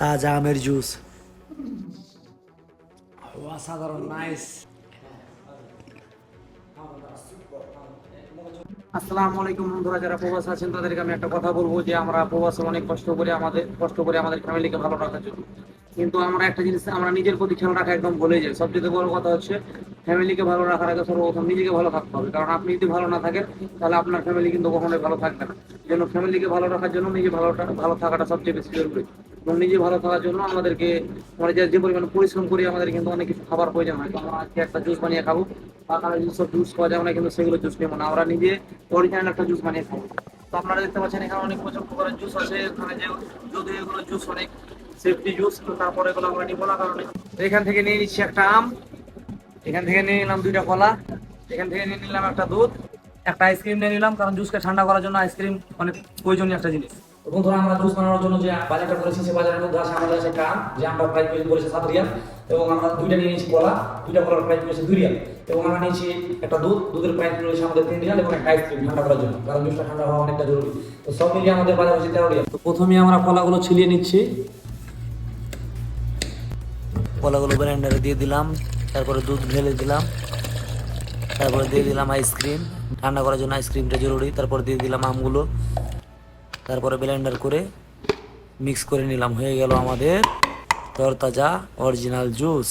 তাজা আমের জুস। অসাধারণ নাইস আসসালামু আলাইকুম বন্ধুরা, যারা প্রবাস আছেন, তাদেরকে আমি একটা কথা বলব যে আমরা প্রবাসে অনেক কষ্ট করে আমাদের, কষ্ট করে আমাদের ফ্যামিলিকে ভালো রাখার জন্য। কিন্তু আমরা একটা জিনিস, আমরা নিজের প্রতি খেয়াল রাখা একদম ভুলে যাই। সবচেয়ে বড় কথা হচ্ছে ফ্যামিলিকে ভালো রাখার আগে সর্বপ্রথম নিজেকে ভালো থাকতে হবে। কারণ আপনি যদি ভালো না থাকেন, তাহলে আপনার ফ্যামিলি কিন্তু কখনোই ভালো থাকবে না। জন্য ফ্যামিলিকে ভালো রাখার জন্য নিজে ভালোটা, ভালো থাকাটা সবচেয়ে বেশি জরুরি। এবং নিজে ভালো থাকার জন্য আমাদেরকে আমরা যে পরিমাণে পরিশ্রম করি, আমাদের কিন্তু অনেক কিছু খাবার প্রয়োজন হয়। তো আমরা আজকে একটা জুস বানিয়ে খাব। বাজারে যেসব জুস পাওয়া যায়, আমরা কিন্তু সেগুলো জুস নেব না। আমরা নিজে অরিজিনাল একটা জুস বানিয়ে খাব। তো আপনারা দেখতে পাচ্ছেন, এখানে অনেক প্রচুর প্রকারের জুস আছে। এখানে যে যদি এগুলো জুস অনেক সেফটি জুস, তো তারপরে এগুলো আমরা নিবো না, কারণ এখান থেকে নিয়ে নিচ্ছি একটা আম। এখান থেকে নিয়ে নিলাম দুইটা কলা। এখান থেকে নিয়ে নিলাম একটা দুধ। একটা আইসক্রিম নিয়ে নিলাম, কারণ জুসকে ঠান্ডা করার জন্য আইসক্রিম অনেক প্রয়োজনীয় একটা জিনিস। তো বন্ধুরা আমরা জুস বানানোর জন্য যে বাজারটা করেছি, সেই বাজারের মধ্যে আছে আমাদের আছে আম যে আমরা প্রাইস করেছি সাত রিয়াল। এবং আমরা দুইটা নিয়ে নিয়েছি কলা, দুইটা কলার প্রাইস করেছি দুই রিয়াল। এবং আমরা নিয়েছি একটা দুধ, দুধের প্রাইস রয়েছে আমাদের তিন রিয়াল এবং একটা আইসক্রিম ঠান্ডা করার জন্য। কারণ জুসটা ঠান্ডা হওয়া অনেকটা জরুরি। তো সব মিলিয়ে আমাদের বাজার হচ্ছে তেরো রিয়াল। তো প্রথমে আমরা কলাগুলো ছিলিয়ে নিচ্ছি। কলাগুলো ব্লেন্ডারে দিয়ে দিলাম, তারপরে দুধ ঢেলে দিলাম, তারপরে দিয়ে দিলাম আইসক্রিম ঠান্ডা করার জন্য আইসক্রিমটা জরুরি। তারপর দিয়ে দিলাম আমগুলো। তারপরে ব্লেন্ডার করে মিক্স করে নিলাম। হয়ে গেল আমাদের তরতাজা অরিজিনাল জুস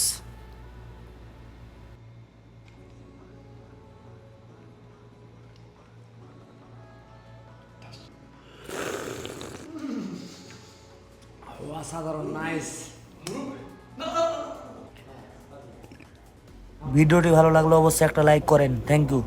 ভিডিওটি ভালো লাগলে অবশ্যই একটা লাইক করেন। Thank you